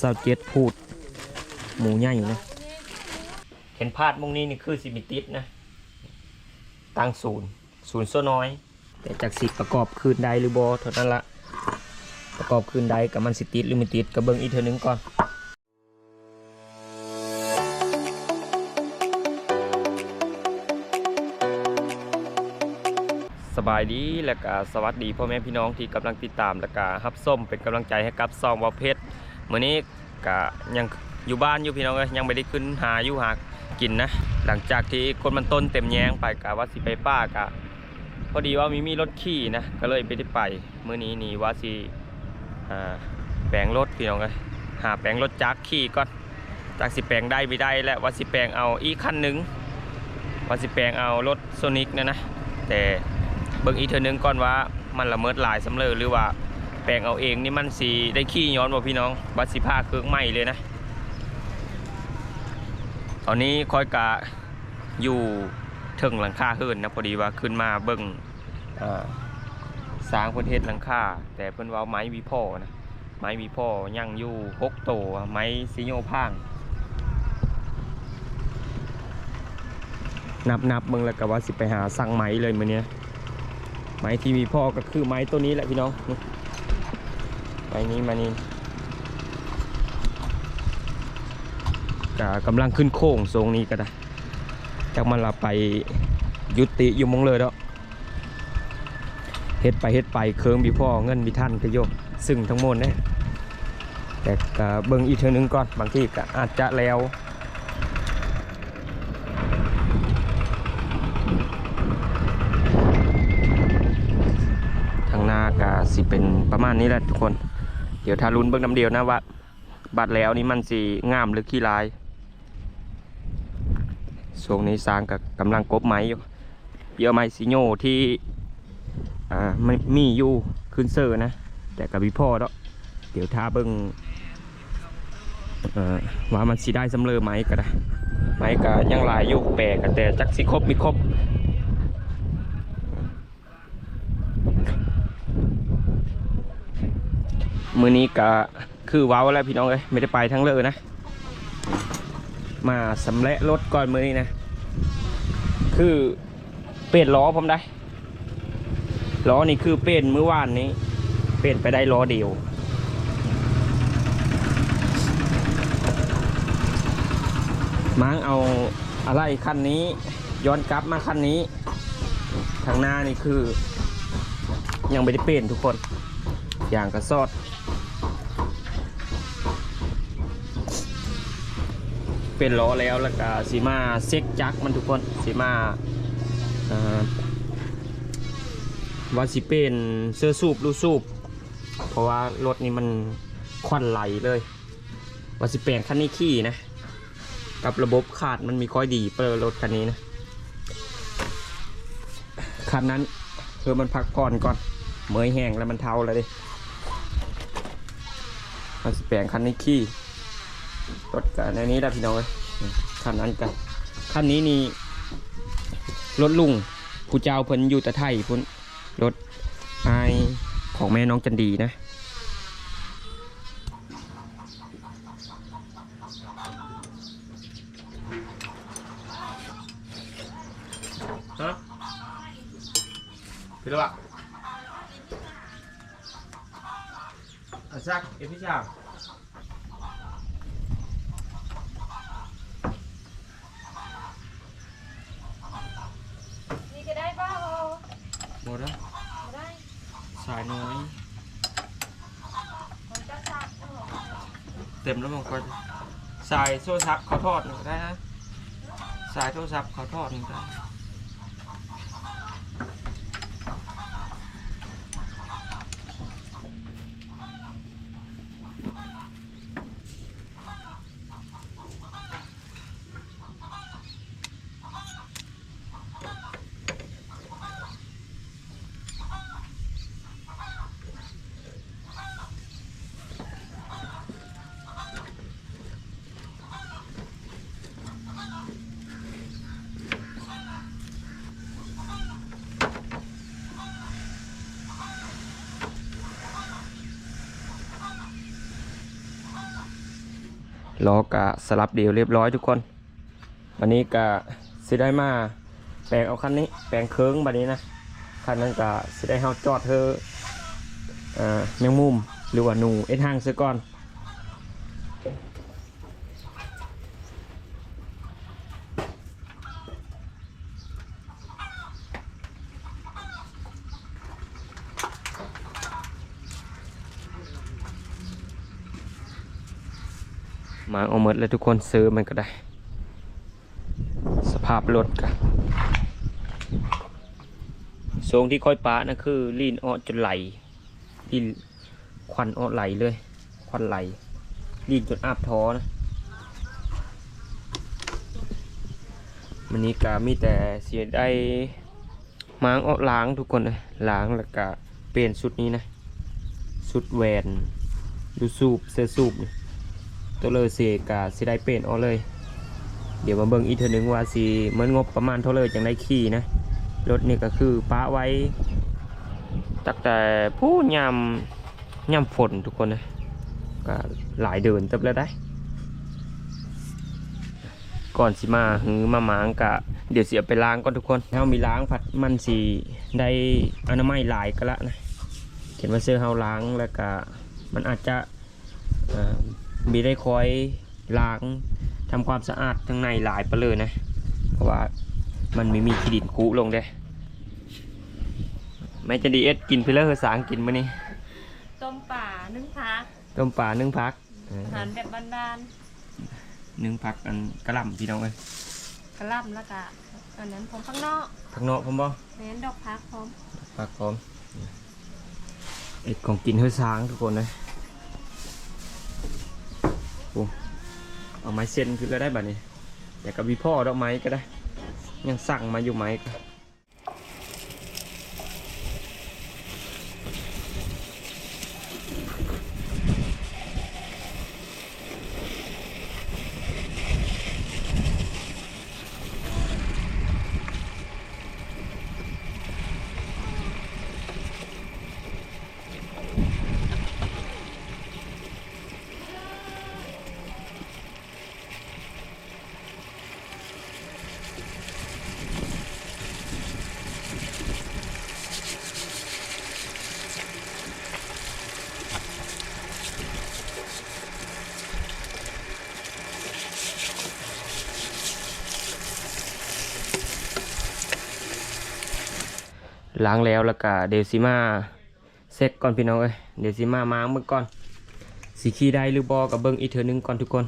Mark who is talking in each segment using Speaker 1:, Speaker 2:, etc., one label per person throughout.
Speaker 1: สาวเจ็ดพูด หมูใหญ่นะเห็นพาดมุงนี้นี่คือสิมิติดนะตั้งศูนย์ศูนย์โซน้อย แต่จากสิประกอบคืนใดหรือบอเท่านั้นละประกอบคืนใดกับมันสิติดหรือไม่ติดกับเบิ้งอีกเทอนึงก่อน บายดีและก็สวัสดีพ่อแม่พี่น้องที่กำลังติดตามและก็รับส้มเป็นกำลังใจให้กับซองวาเพชรมื้อนี้ก็ยังอยู่บ้านอยู่พี่น้องเอ้ยยังไม่ได้ขึ้นหาอยู่หากินนะ หลังจากที่คนมันต้นเต็มแยงไปกะว่าสิไปป้ากะพอดีว่ามีมีรถขี่นะก็เลยไปได้ไปมื้อนี้นี่ว่าสิแปลงรถพี่น้องเอ้ยหาแปลงรถจักรขี่ก่อนจากสิแปลงได้ไม่ได้และว่าสิแปลงเอาอีกคันหนึ่งว่าสิแปลงเอารถโซนิกเนี่ยนะแต่ เบิ่งอีกเทอนึงก่อนว่ามันละเมิดหลายสำเร็จหรือว่าแปลงเอาเองนี่มันสีได้ขี้ย้อนบ่พี่น้องบัดสิพาเครื่องใหม่เลยนะ ตอนนี้คอยกะอยู่เทิงหลังคาเฮิรนนะพอดีว่าขึ้นมาเบิ่งอ่าสร้างพิ่นเฮ็ดหลังคาแต่เพิ่นว่าไม้วีพ่อนะไม้วีพ่อยังอยู่หกโตไม้ซิโยพางนับนับเบิ่งแล้วก็ว่าสิไปหาสั่งไม้เลยมื้อนี้ ไม้ที่มีพ่อก็คือไม้ตัวนี้แหละพี่น้องไม้นี้มานี่กกำลังขึ้นโค้งทรงนี้ก็ได้จากมันละไปยุติอยู่มงเลยแล้วเฮ็ดไปเฮ็ดไปเคิงมีพ่อเงินมีท่านก็โยกซึ่งทั้งหมดเนี่ยแต่เบิ่งอีกเทอนึงก่อนบางทีก็อาจจะแล้ว ทางหน้ากาสิเประมาณนี้แหละทุกคน เดี๋ยวทารุนเบิ้งน้ำเดียวนะว่าบัดแล้วนี่มันสีงามหรือขี้ลายช่วงนี้สร้างกับกำลังกบไม้อยู่เยอะไม้ซิโยที่อ่าไม่มีอยู่ขึ้นเซอร์นะ แต่กับพี่พ่อเนาะเดี๋ยวท้าเบิ้งเอ่อว่ามันสีได้สำเร็จไหมก็ได้ไม้ก็ยังลายอยู่แปลกแต่จักสิครบมีครบ มือนี้ก็คือว้าวแล้วพี่น้องเอ้ยไม่ได้ไปทั้งเลยนะ มาสำเร็จรถก่อนมือนี้นะ คือเปลี่ยนล้อผมได้ล้อนี่คือเปลี่ยนเมื่อวานนี้ เปลี่ยนไปได้ล้อเดียวม้งเอาอะไรคันนี้ย้อนกลับมาคันนี้ทางหน้านี่คือ ยังไม่ได้เปลี่ยนทุกคน อย่างกระซอด เป็นล้อแล้วแล้วก็สีมาเซ็กจักมันทุกคนสีมาว่าสิเป็นเสื้อสูบลูสูบเพราะว่ารถนี้มันควันไหลเลย ว่าสิแปลงคันนี้ขี่นะ กับระบบขาดมันมีค่อยดีเปิดรถคันนี้นะคันนั้นเพื่อมันพักผ่อนก่อนเมยแห้งแล้วมันเทาแล้วดิมันสิแปลงคันนี้ขี้ รถกันในนี้แหละพี่น้องเอ้ยคันนั้นกันคันนี้นี่รถลุงผู้เจ้าเพิ่นอยู่แต่ไทยพุ่นรถไอของแม่น้องจันดีนะฮะพี่ละ อาซักเอพี่ชาง
Speaker 2: นี่ก็ได้เปล่า
Speaker 1: หมดแล้ว
Speaker 2: ไม่ได้
Speaker 1: สายน้อย
Speaker 2: มันจะสับเออ
Speaker 1: เต็มแล้วมันก็สาย โทรศัพท์เขาทอดหนึ่งก็ได้นะสายโทรศัพท์เขาทอดหนึ่งก็ได้ ล้อกะสลับเดียวเรียบร้อยทุกคน วันนี้กะสิได้มาแปลงเอาคันนี้ แปลงเคิงบันนี้นะคันนั้นกะสิได้เฮาจอดเธอแมงมุมหรือว่าหนูเอ็ดหางซะก่อน มาเอาหมดเลยทุกคนซื้อมันก็ได้ สภาพรถกันทรงที่ค่อยปะนะคือลีนออจนไหลลีนควันออไหลเลย ควันไหลลีนจนอาบท้อนะมันนี้ก็มีแต่เสียได้มางออล้างทุกคนเลยล้างแล้วก็เปลี่ยนชุดนี้นะชุดแหวนดูสูบเสื้อสูบนี่ ตัวเลยสิกาสิได้เป็นเอาเลย เดี๋ยวมาเบิ่งอีกเทอนึงว่าสิเหมือนงบประมาณเท่าเลยจังได้ขี่นะรถนี่ก็คือป้าไว้ตั้งแต่ผู้ยามยามฝนทุกคนนะก็หลายเดินเติบแล้วได้ ก่อนสิมาหือมาหมางกะเดี๋ยวเสียไปล้างก่อนทุกคนเฮามีล้างผัดมันสีได้อนามัยหลายก็ละนะเขียนว่าเสื้อเฮาล้างแล้วก็มันอาจจะ มีได้คอยล้างทำความสะอาดทั้งในหลายไปเลยนะ เพราะว่ามันไม่มีขี้ดินคุลงเด้แม่จะดีเอสกินพิเลอร์สางกินมานี่
Speaker 2: ต้มป่านึ่งพัก
Speaker 1: ต้มปลานึ่งพักเออ
Speaker 2: อาหารแบบบ้าน
Speaker 1: นึ่งพักอันกระหล่ำพี่น้องเอ้ย
Speaker 2: ๆกระหล่ำแล้วก็อันนั้นผมข้างนอก
Speaker 1: ผักเนาะพร้อมบ่
Speaker 2: เน้นดอกพักพร้อม
Speaker 1: พักพร้อมเอ็ดของกินเฮือสางทุกคนเลยโอ้ เอาไม้เส้นคือก็ได้แบบนี้อยากกับวีพ่อดอกไม้ก็ได้ ยังสั่งมาอยู่ไหมก็ ล้างแล้วแล้วก็เดซิมาเซ็กก่อนพี่น้องเอ้ยเดซิมาม้าเมื่อก่อนสีขี้ได้หรือบอกัเบิ้งอีกเทอนึงก่อนทุกคน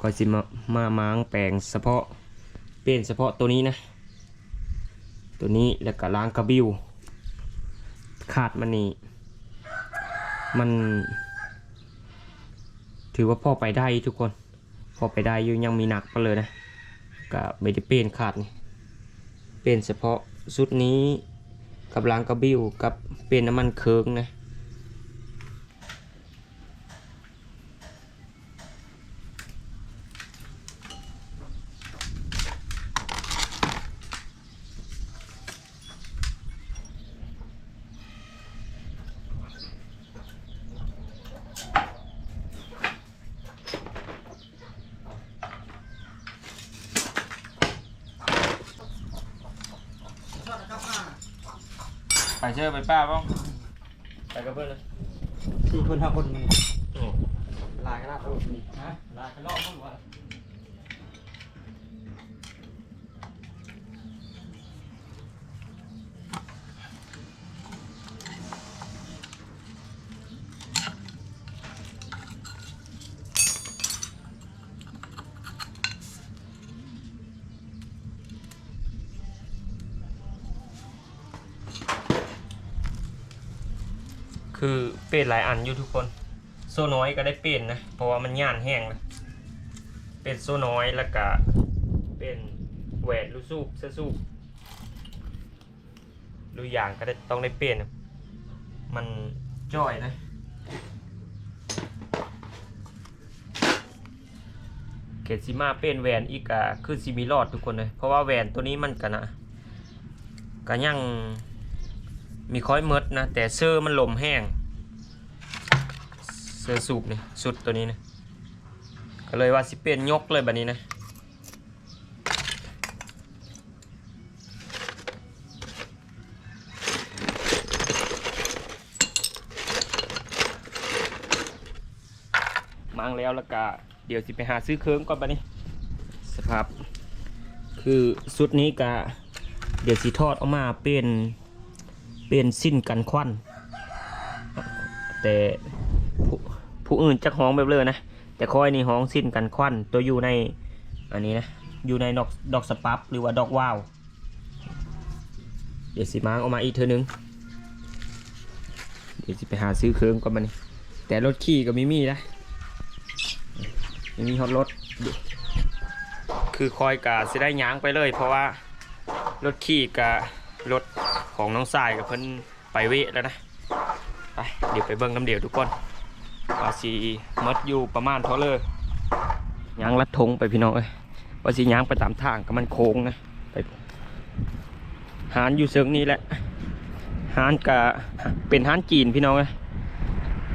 Speaker 1: ก่อนสิมามาม้างแปลงเฉพาะเปลี่ยนเฉพาะตัวนี้นะ ตัวนี้แล้วก็ล้างกระบิวขาดมันนี่มัน ถือว่าพ่อไปได้ทุกคนพอไปได้อยู่ยังมีหนักไปเลยนะก็ไม่ได้เปลี่ยนขาดนี่เป็นเฉพาะ ชุดนี้กับล้างกระบิวกับเป็นน้ำมันเคิงนะ ไปเชื่อไปป้าบ้างไปกับเพื่อนเลย
Speaker 3: สี่คนห้าคนนี่ลายกระดาษรูปนี่ฮะลายกระลอกมั้งวะ
Speaker 1: คือเป็นหลายอันอยู่ทุกคน โซ่น้อยก็ได้เป็นนะ เพราะว่ามันย่านแห้งแล้วเป็นโซ่น้อยแล้วก็เป็นแหวนลูกสูบเสื้อสูบลูกอย่างก็ได้ต้องได้เป็นนะมันจ้อยนะเกตซิมาเป็นแหวนอีกอะคือซิมีรอดทุกคนเลยเพราะว่าแหวนตัวนี้มันกันนะก็ยังมีค้อยเมดนะแต่เสื้อมันลมแห้ง เสื้อสูบนี่สุดตัวนี้นะก็เลยว่าสิเป็นยกเลยแบบนี้นะมังแล้วแล้วก็เดี๋ยวสิไปหาซื้อเครื่องก่อนบัดนี้สภาพ คือสุดนี้ก็เดี๋ยวสิทอดออกมาเป็นเป็นสิ้นกันควันแต่ ผู้อื่นจักห้องแบบเลยนะ แต่คอยนี่ห้องสิ้นกันควันตัวอยู่ในอันนี้นะ อยู่ในดอกดอกสปับหรือว่าดอกว่าว เดี๋ยวสิมางออกมาอีกเทอนึงเดี๋ยวสิไปหาซื้อเครื่องก่อนบัดนี้แต่รถขี่ก็มีมีนะยังมีฮอตรถ คือคอยกะสิได้ย้างไปเลย เพราะว่ารถขี่กะรถของน้องสายกับเพิ่นไปเวะแล้วนะ ไปเดี๋ยวไปเบิ่งน้ำเดียวทุกคน ว่าสิหมดอยู่ประมาณเท่าเลยยางลัดทงไปพี่น้องเอ้ยว่าสิย้างไปตามทางก็มันโค้งนะไปหานอยู่เซิงนี้แหละหานกะเป็นหานจีนพี่น้องเอ้ย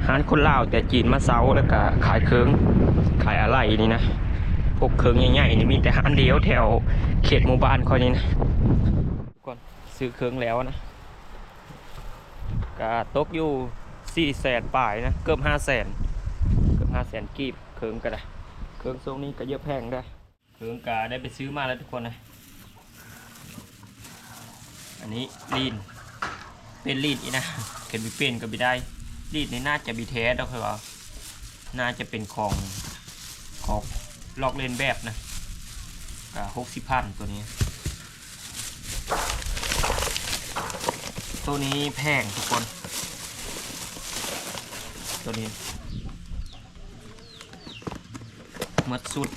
Speaker 1: หานคนลาวแต่จีนมาเซาแล้วก็ขายเครื่องขายอะไรนี่นะพวกเครื่องใหญ่ๆนี่มีแต่หานเดียวแถวเขตหมู่บ้านคอยนี่นะทุกคนซื้อเครื่องแล้วนะก็ตกอยู่ สี่แสนป่ายนะ เกือบห้าแสนเกือบห้าแสนกีบเครื่องก็ได้เครื่องทรงนี้ก็เยอะแพงได้เครื่องก็ได้ไปซื้อมาแล้วทุกคนนะ อันนี้ลีน เป็นลีดอีกนะเข็นไปเป็นก็ไม่ได้ลีดนี่น่าจะบีเทสดอกครับว่าน่าจะเป็นของของลอกเลียนแบบนะก็หกสิบพันตัวนี้ ตัวนี้แพงทุกคน ตัวนี้มัดสุด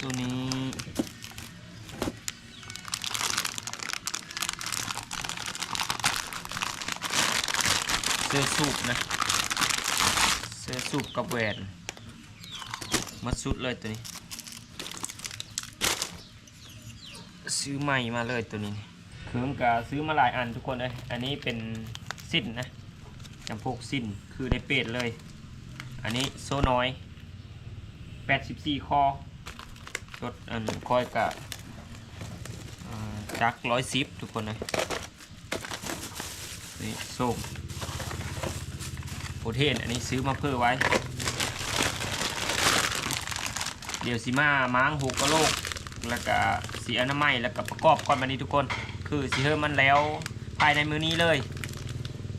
Speaker 1: ตัวนี้เสื้อสูบนะ เสื้อสูบกับแหวนมัดสุดเลยตัวนี้ ซื้อใหม่มาเลยตัวนี้เครื่องกาซื้อมาหลายอันทุกคนเลย อันนี้เป็นสิ้นนะ จำพวกสิ้นคือได้เป็ดเลย อันนี้โซน้อย 84 คอรถอันคอยกะจักร้อยสิบทุกคนเลยนี่ส้มโปรเทนอันนี้ซื้อมาเพื่อไว้ เดี๋ยวสิมาม้างหูกระโลก แล้วก็สีอนามัยแล้วก็ประกอบก่อนมานี้ทุกคน คือสีเฮอมันแล้วภายในมือนี้เลย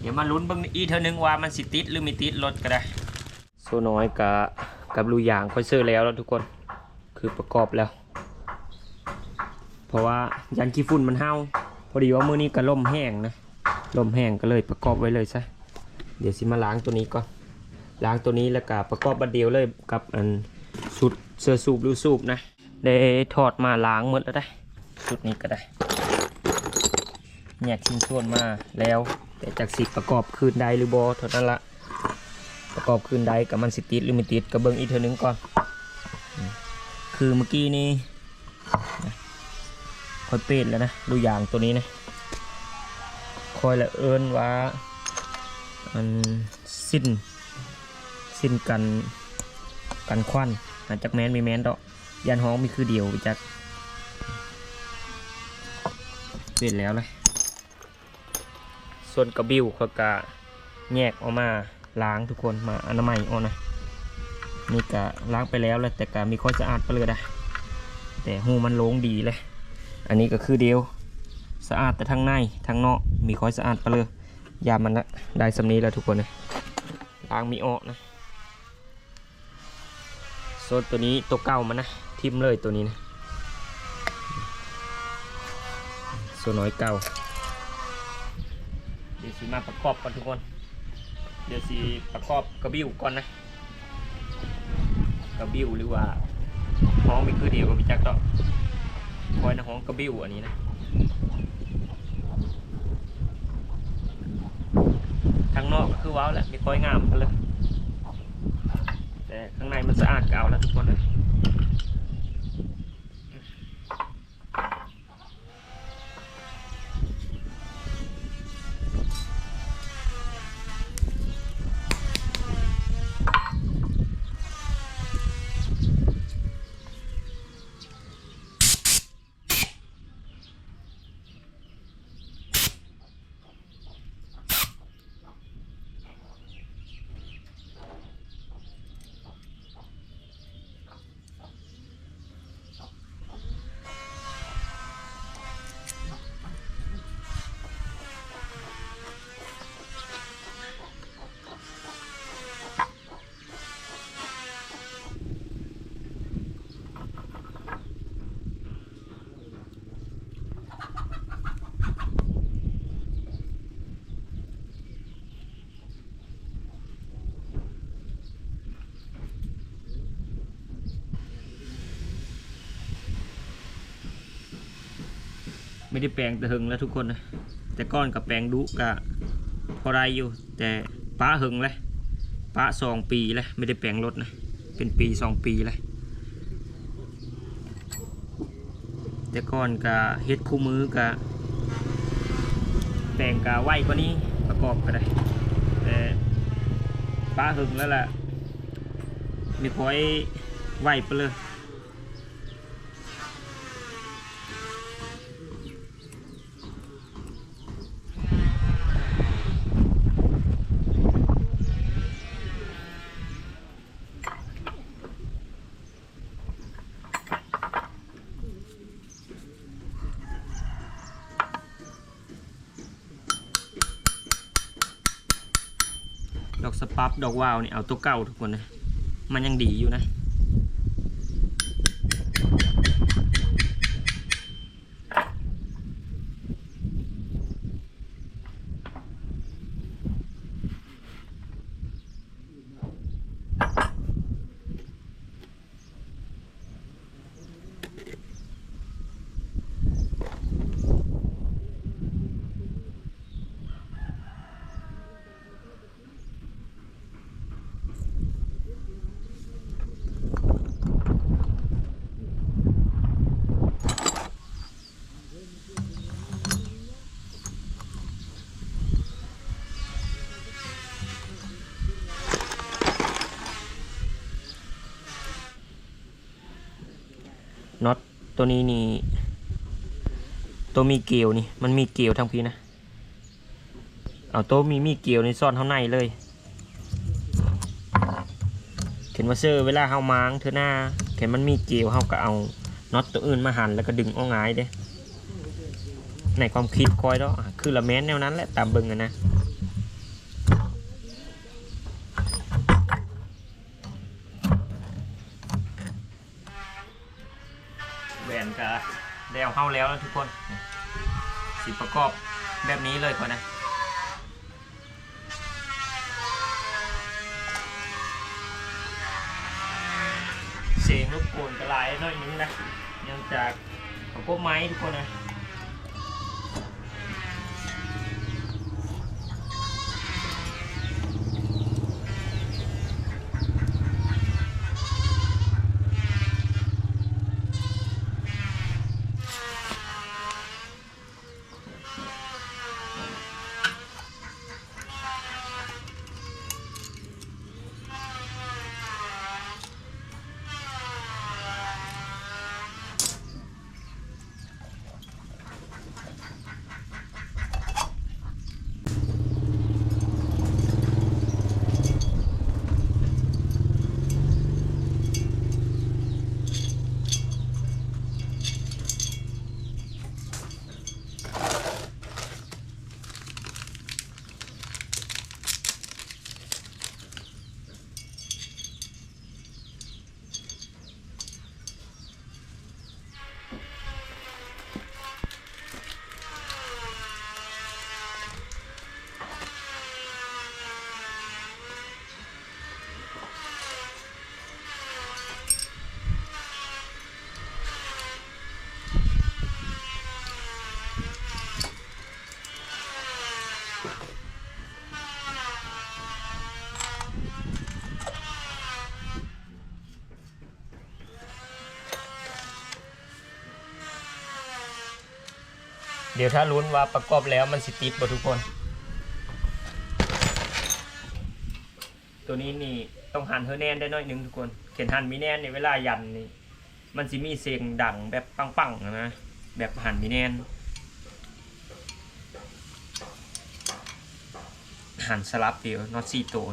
Speaker 1: เดี๋ยวมาลุ้นเบิ่งอีเท่านึงว่ามันสิติดหรือไม่ติดรถก็ได้ โซน้อยกับกับรูยางค่อยเซอร์แล้วแล้วทุกคนคือประกอบแล้ว เพราะว่ายันขี้ฝุ่นมันเห่าพอดีว่ามือนี้ก็ล่มแห้งนะล่มแห้งก็เลยประกอบไว้เลยซะเดี๋ยวสิมาล้างตัวนี้ก่อนล้างตัวนี้แล้วก็ประกอบบัดเดียวเลยกับอันสุดเสื้อสูบหรือสูบนะได้ถอดมาล้างหมดแล้วได้ชุดนี้ก็ได้แยกชิ้นส่วนมาแล้ว แต่จากสิประกอบคืนใดหรือบอเท่านั้นละประกอบคืนใดกับมันสิติดหรือไม่ติดกับเบิ้งอีกเท่านึงก่อน คือเมื่อกี้นี้คอยเป็ดแล้วนะดูอย่างตัวนี้นะคอยละเอิญว่ามันสิ้นสิ้นกันกันควันอาจจากแมนมีแมนดอกยันห้องมีคือเดียวจากเปลี่ยนแล้วเลย ส่วนกระบิวเขาก็แยกออกมาล้างทุกคนมาอนามัยออกนะนี่ก็ล้างไปแล้วแหละแต่ก็มีความสะอาดไปเลยได้แต่หูมันโล่งดีเลย อันนี้ก็คือเดียวสะอาดแต่ทั้งในทั้งนอกมีความสะอาดไปเลยยามันละได้สำนี้แล้วทุกคนเลยล้างมีออกนะโซนตัวนี้ตัวเก่ามันนะทิมเลยตัวนี้นะโซน้อยเก่า เดี๋ยวสิมาประกอบก่อนทุกคน เดี๋ยวสิประกอบกระบิวก่อนนะ กระบิวหรือว่าห้องมีคือเดียวกับพี่จักรต่อคอยนะห้องกระบิวอันนี้นะทางนอกก็คือว้าวแหละมีคอยงามกันเลย แต่ข้างในมันสะอาดเก่าแล้วทุกคนเลย ได้แปลงแต่หึงแล้วทุกคนนะแต่ก้อนกับแปลงดุกะพอได้อยู่ แต่ป้าหึงเลยป้าสองปีแล้วไม่ได้แปลงรถนะเป็นปีสองปีแล้วแต่ก้อนกะเฮ็ดคู่มือกะแปลงกะไหวกว่านี้ประกอบก็ได้แต่ป้าหึงแล้วล่ะไม่ค่อยไหวไปเลย ดอกวาวนี่เอาตัวเก่าทุกคนนะ มันยังดีอยู่นะ น็อ ตัวนี้นี่ ตัวมีเกลียวนี่ มันมีเกลียวทั้งพีนะ เอาตัวมีมีเกลียวนี่ซ่อนเท่าในเลยเข็นว่าเซอร์เวลาเฮามางเธอหน้าเข็นมันมีเกลียวเฮาก็เอาน็อตตัวอื่นมาหันแล้วก็ดึงอองายเด้ในความคิดคอยเนาะอะคือละแม้นแนวนั้นแหละตามเบิ่งอะนะ แหวนกะ แล้วเข้าแล้วแล้วทุกคน สีประกอบแบบนี้เลยก่อนนะเสียงรบกวนกระไรหน่อยนึงนะเนื่องจากประกอบไม้ทุกคนนะ เดี๋ยวถ้าลุ้นว่าประกอบแล้วมันสิติดบ่ทุกคน ตัวนี้นี่ต้องหั่นเฮอแนนได้น้อยหนึงทุกคน เขียนหั่นมีแนนในเวลายันนี่มันสิมีเสียงดังแบบปังๆนะแบบหั่นมีแนนหั่นสลับเดียวน็อตสี่ตัว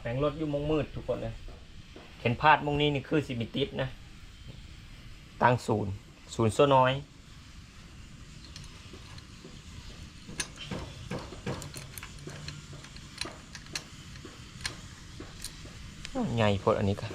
Speaker 1: แปลงรถอยู่มงมืดทุกคนเลยเห็นพาดมงนี้นี่คือสิมิติสนะตั้งศูนย์ศูนย์โซน้อยใหญ่พดอันนี้กัน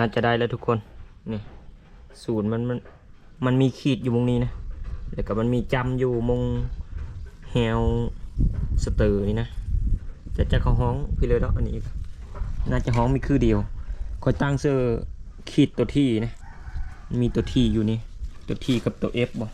Speaker 1: าจะได้แล้วทุกคน นี่ศูนย์มันมันมันมีขีดอยู่ตรงนี้นะ แล้วก็มันมีจำอยู่มงแฮวสเตอร์นี่นะ จะจะเขาห้องพี่เลยเนาะอันนี้ น่าจะห้องมีคือเดียวคอยตั้งเสื้อขีดตัวที่นะ มีตัวที่อยู่นี่ ตัวที่กับตัวเอฟบ่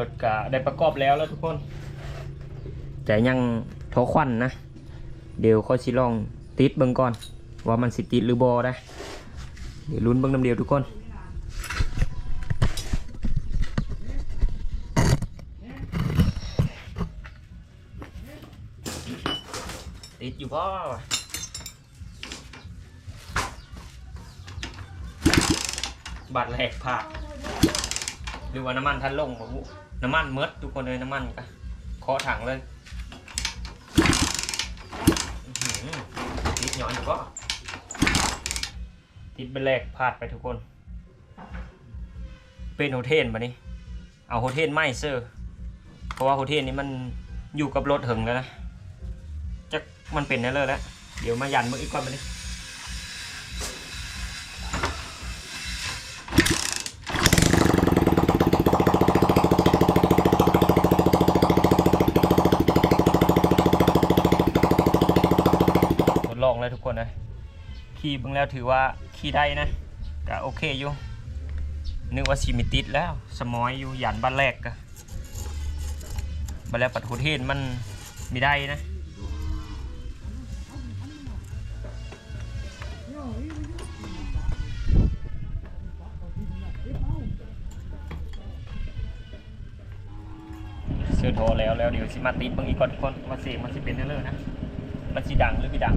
Speaker 1: รถกะได้ประกอบแล้วแล้วทุกคนแต่ยังโทอควันนะ เดี๋ยวเขาชิลองติดเบิ่งก่อน ว่ามันสิติดหรือบอได้ เดี๋ยวลุ้นเบิ่งน้ำเดียวทุกคนติดอยู่พ่อบัตรแหกผ่าดหรือว่าน้ำมันท่านลงบ่บุ น้ำมันเมดทุกคนเลยน้ำมันก็เคาะถังเลยติดหย่อนอยู่ก็ติดเป็นแรกพลาดไปทุกคน เป็นโฮเทลปะนี่เอาโฮเทลไม่เซอร์เพราะว่าโฮเทลนี้มันอยู่กับรถถึงแล้วนะจะมันเป็นแน่เลยแล้ว เดี๋ยวมายันมืออีกก่อนปะนี่ ทดลอง เลยทุกคนเลยขี่เบิ่งแล้วถือว่าขี่ได้นะก็โอเคอยู่นึกว่าซีมิติดแล้วสมอยอยู่หยันบ้านแรกก็บ้านแรกปัดโหเทนมันมีได้นะเสื้อโทรแล้วแล้วเดี๋ยวสิมาติดบางอีกก่อนทุกคนว่าเสียงมันสิเป็นเรื่อยๆนะมันสิดังหรือไม่ดัง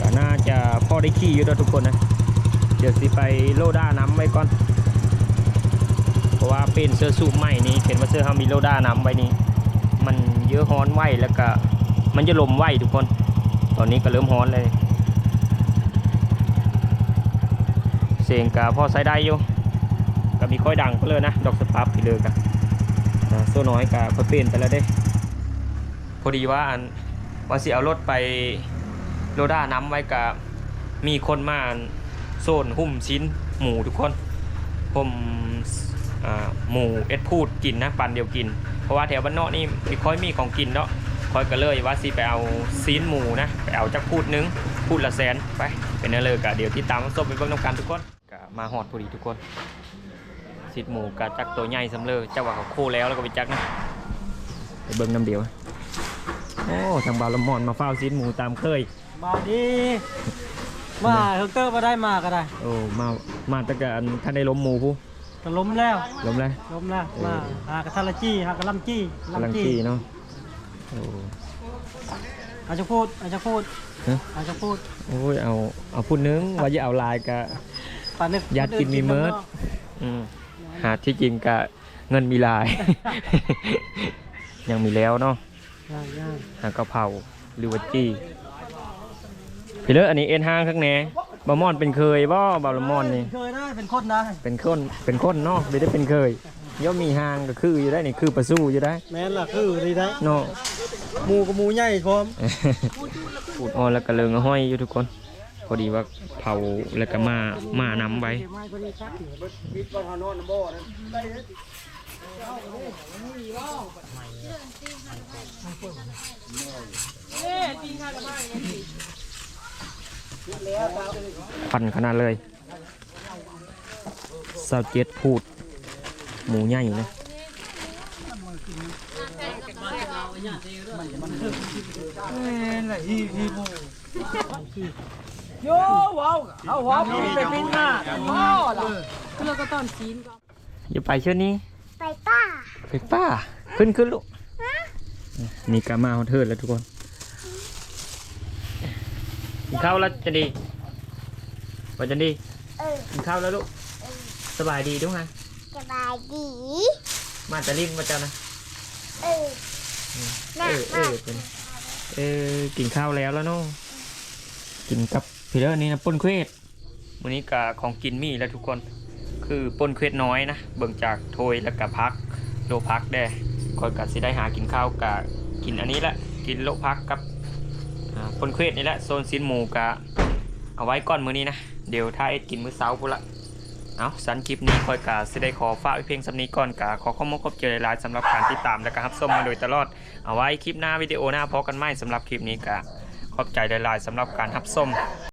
Speaker 1: ก็น่าจะพอได้ขี่อยู่แล้วทุกคนนะ เดี๋ยวสิไปโลด้าน้ำไว้ก่อน เพ ราะว่าเสื้อสูบใหมนี้เห็นว่าเสื้อเขามีโลด้าน้ำไว้นี้ มันเยอะฮ้อนไหวแล้วก็มันจะลมไหวทุกคน ตอนนี้ก็เริ่มฮ้อนเลย เสียงกะพอใช้ได้อยู่ก็มีค่อยดังก็เลยนะ ดอกสปับพี่เลยกะอ่าโซ่น้อยกะค่อยเปลี่ยนไปแล้วเด้ พอดีว่าอันว่าสิเอารถไปโลด้าน้ำไว้กับมีคนมาโซนหุ้มชิ้นหมูทุกคน ผม หมูเอ็ดพูดกินนะปันเดียวกิน เพราะว่าแถวบ้านนอกนี่มีค่อยมีของกินเนาะค่อยก็เลยว่าสิไปเอาซีนหมูนะไปเอาจากพูดนึงพูดละแสนไปเป็นนั่นเลยกะเดี๋ยวที่ตามส้มไปเบิ่งน้ำกันทุกคนกะมาหอดพอดีทุกคนซีนหมูกะจักตัวใหญ่สำเลยเจ้าว่าเขาโคแล้วแล้วก็ไปจักนะไปเบิ่งน้ำเดียวโอ้ทางบาลมอนมาเฝ้าซีนหมูตามเคย
Speaker 3: มาดีมาเฮลเตอร์มาได้มาก็ได้
Speaker 1: โอ้มามาแตะกันท่านได้ล้มหมูผู้
Speaker 3: ก็ล้มแล้ว
Speaker 1: ล้มเลย
Speaker 3: ล้มแล้ว
Speaker 1: เออ
Speaker 3: มาหากระทะละจี้หากระลำจี้
Speaker 1: กำลังจีเนาะโอ้
Speaker 3: อาจจะพูดอาจจะพูด
Speaker 1: ฮะ
Speaker 3: อาจจะพูด
Speaker 1: โอ้ยเอาเอาพูดนึงว่าจะเอาลายกะ
Speaker 3: ปานนึก
Speaker 1: ญาติกินมีเมิด อืมหาที่จริงกะเงินมีลาย ยังมีแล้วเนาะ
Speaker 3: ย่างย่าง
Speaker 1: หากะเพราหรือว่าจี้พี่เลออันนี้เอ็นห้างข้างแหน บะมอนเป็นเคยบ่บะละมอนนี่
Speaker 3: เคยได้เป็นคนได้
Speaker 1: เป็นคนเป็นคนเนาะไม่ได้เป็นเคยย่อมมีห้างก็คืออยู่ได้นี่คือประสู้อยู่ได้
Speaker 3: แม่นล่ะคือดีได้
Speaker 1: เนาะ
Speaker 3: หมูกับหมูใหญ่พร้อม
Speaker 1: ปูดอ่อนแล้วก็เลิงห้อยอยู่ทุกคน พอดีว่าเผาแล้วก็มามาน้ำไว้ พันขนาดเลยสาวเจ็ดพูด หมูใหญ่นะ
Speaker 3: แม่นล่ะฮีฮีหมูโย่ว้าวเอาว้าวไปปิ้งหน้าพ่อล่ะ
Speaker 1: อย่าไปเช่นนี้
Speaker 4: ไปป้า
Speaker 1: ไปป้า ขึ้นขึ้นลูก นี่กามาเขาเทิดแล้วทุกคน กินข้าวแล้วจะดีว่าจะดี
Speaker 4: เออ
Speaker 1: กินข้าวแล้วลูกสบายดีด้วยไง
Speaker 4: สบายดี
Speaker 1: มาจะลิ้นมาเจ้านะ
Speaker 4: เออ
Speaker 1: เอ
Speaker 4: น่ะ
Speaker 1: อเออเป็นเออกินข้าวแล้วแล้วเนาะกินกับพี่เลิศนี่นะป่นเควดวันนี้กะของกินมีแล้วทุกคน คือป่นเควดน้อยนะเบิ่งจากโทยแล้วก็พักโลพักได้คอยกัดสิได้หากินข้าวกะกินอันนี้แหละกินโลพักกับ คนเควดนี่แหละโซนซินหมูกะเอาไว้ก่อนมือนี้นะ เดี๋ยวถ้าเอ็ดกินมื้อเช้าพุละเอาสันคลิปนี้คอยกะสิได้ขอฝากว้เพียงสำนี้ก่อนกะขอข้อมูลครบเจอหลายสำหรับการติดตามและการับชมมาโดยตลอด เอาไว้คลิปหน้าวิดีโอหน้าพอกันไหมสำหรับคลิปนี้กะขอบใจหลายๆสำหรับการรับชม